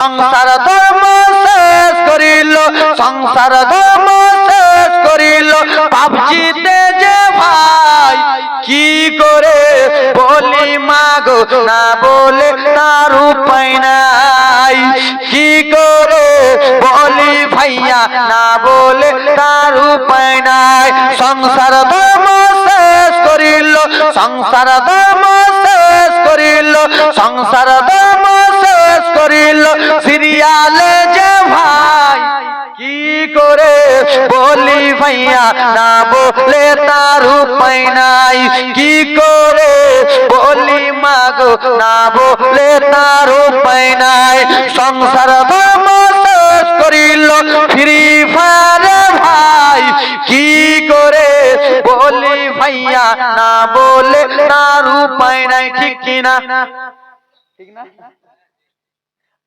সংসার ধর্ম শেষ করিল, সংসার ধর্ম শেষ করিল। পাবজিতে যে ভাই কি করে বলি মাগো, না বলে তার উপায় নাই। কি করে বলি ভাইয়া, না বলে তার উপায় নাই। সংসার ধর্ম শেষ করিল, সংসার ধর্ম শেষ করিল, সংসার ধর্ম সিরিয়ালে যে ভাই, কি করে বলি ভাইয়া? না বলে তার উপায় নাই। কি করে বলি মাগো? না বলে তার উপায় নাই। সংসার শেষ করিল ফ্রি ফায়ার ভাই। কি করে বলি ভাইয়া? না বলে তার উপায় নাই, ঠিক কিনা? ঠিক না?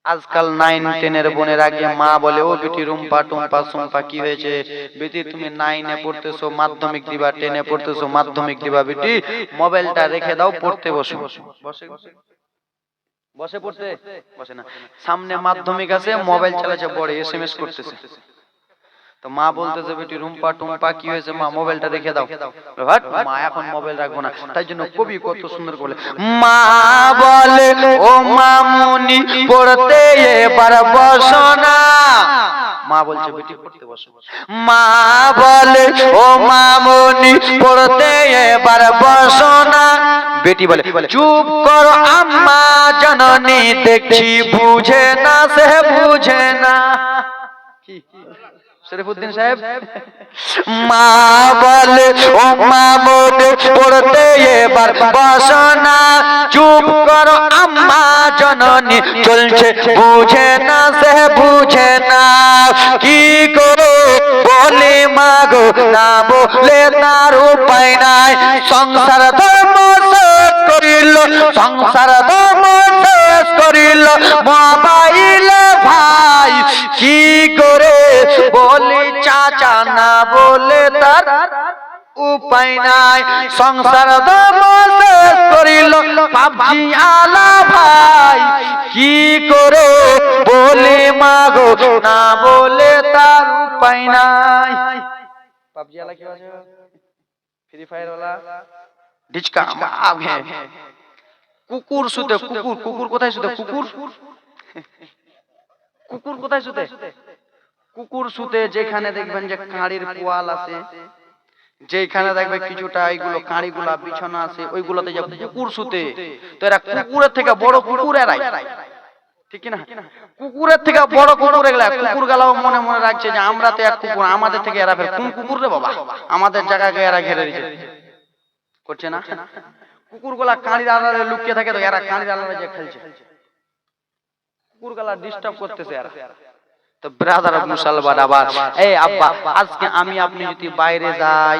আজকাল নাইন টেনের বোনের আগে মা বলে, ও বেটি, রুম্পা, টুম্পা, সুম্পা, কি হয়েছে? বেটি, তুমি নাইনে পড়তেছো, মাধ্যমিক দিবা, টেনে পড়তেছো, মাধ্যমিক দিবা, বেটি। মোবাইলটা রেখে দাও, পড়তে বসো। বসে? পড়তে? বসে না। সামনে মাধ্যমিক আছে, মোবাইল চালাচ্ছে, বড় এস করতেছে। তো মা বলতেছে, বেটি, রুম্পা টুম্পা কি হয়েছে? মা, মোবাইলটা রেখে দাও। মা এখন মোবাইল রাখব না। তাই জন্য কবি কত সুন্দর বলে, মা বলে, ও মামুনি, পড়তে এবার বসো না। মা বলছে, বেটি, পড়তে বসো। মা বলে, ও মামুনি, পড়তে এবার বসো না। বেটি বলে, চুপ করো, আম্মা, জননী, দেখছি বুঝে না, সে বুঝে না। শরীফুদ্দিন সাহেব মা বলে ও মা বলে পড়তে এবার বাসনা চুপ করো আম্মা জননী চলছে বুঝে না সে বুঝে না কি করো বলে মাগো না বলে তার উপায় নাই। সংসার ধর্ম শেষ করিল সংসার ধর্ম শেষ করিল মোবাইল ভাই কি করে বলি, চাচা না বলে তার উপায় নাই। সংসার করিল, পাবজি আলা ভাই, কি করে বলে মাগো, না বলে তার উপায় নাই। পাবজি আলা কি আছে ফ্রি ফায়ার ওয়ালা? ডিচকা হ্যাঁ কুকুর শুতে, কুকুর কুকুর কোথায় শুতে, কুকুর? কুকুর কোথায় শুতে? কুকুর সুতে যেখানে দেখবেন যে কাঁড়ির পোয়াল আছে, যেখানে দেখবে কিছুটা এইগুলো কাঁড়িগুলা বিছানা আছে, ওইগুলোতে যে কুকুর শুতে তো এরা কুকুরের থেকে বড় কুকুর এরাই। ঠিক না কুকুরের থেকে বড় কুকুর এগুলা, কুকুর মনে মনে রাখছে যে আমরা তো এক কুকুর, আমাদের থেকে এরা ফের কোন কুকুর রে বাবা? আমাদের জায়গাকে এরা ঘেরে দিচ্ছে করছে না? কুকুরগুলা কাঁড়ির আড়ালে লুকিয়ে থাকে তো এরা কাঁড়ির আড়ালে যে খেলছে। কুকুরগুলা ডিস্টার্ব করতেছে এরা। তো ব্রাদার মুসলমান আবার এই আব্বা আজকে আমি আপনি যদি বাইরে যাই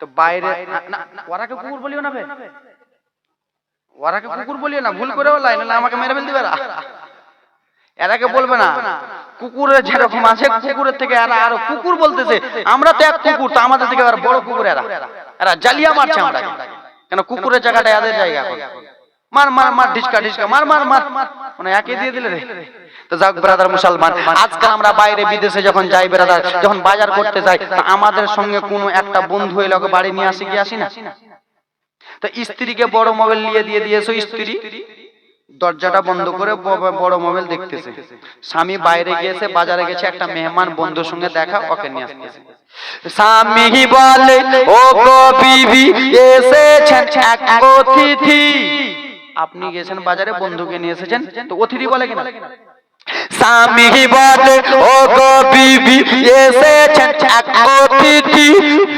তো বাইরে ওরাকে কুকুর বলিও না বে। ওরাকে কুকুর বলিও না ভুল করে লাই না আমাকে মেরে ফেলতে পারা। এরাকে বলবে না কুকুরের যেরকম আছে কুকুরের থেকে এরা আরও কুকুর বলতেছে আমরা তো এক কুকুর তো আমাদের থেকে আর বড় কুকুর এরা। এরা। জালিয়া মারছে আমরা কেন কুকুরের জায়গাটা এদের জায়গা মার মার মার ঢিসকা ঢিসকা মার মার মার মানে একে দিয়ে দিলে রে। তো যাক ব্রাদার মুসলমান আজকাল আমরা বাইরে বিদেশে যখন যাই ব্রাদার যখন বাজার করতে যাই তো আমাদের সঙ্গে কোনো একটা বন্ধু এলে ওকে বাড়ি নিয়ে আসি কি আসি না? তো স্ত্রীকে বড় মোবাইল নিয়ে দিয়ে দিয়েছ স্ত্রী? দরজাটা বন্ধ করে বড় মোবাইল দেখতেছে। স্বামী বাইরে গিয়েছে বাজারে গেছে একটা মেহমান বন্ধুর সঙ্গে দেখা ওকে নিয়ে আসতেছে। স্বামী বলে ও গো বিবি এসেছেন এক অতিথি। আপনি গেছেন বাজারে বন্ধুকে নিয়ে এসেছেন তো অতিথি বলে কিনা? স্বামী বলে, ও গো বিবি, এসেছেন এক অতিথি।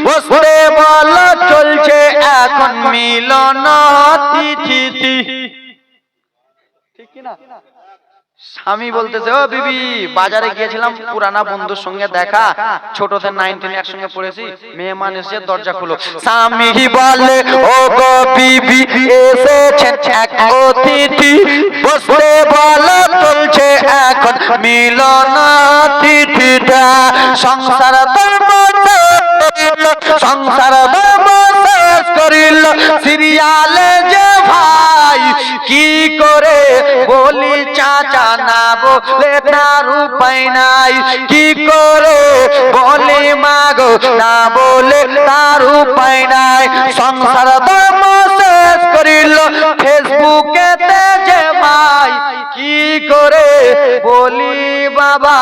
বসতে বল চলছে এখন মিলন তিথি ঠিক কিনা? স্বামী বলতেছে ও বিবি বাজারে গিয়েছিলাম পুরানা বন্ধুর সঙ্গে দেখা ছোটদের নাইনটিন একসঙ্গে পড়েছি মেহমান এসে দরজা খুলো। স্বামী বলে ও গো বিবি এসেছেন এক অতিথি। বসতে বলো চলছে এখন মিলন তিথিটা সংসার ধর্ম সংসার ধর্ম শেষ করিল সিরিয়ালে যে ভাই। ভাই কি করে বলি বলে তার উপায় নাই। কি করে? বলি, মাগো, না বলে তার উপায় নাই। সংসার ধর্ম শেষ করিল, ফেসবুকে যে ভাই। কি করে? বলি, বাবা,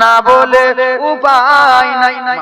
না বলে উপায় নাই।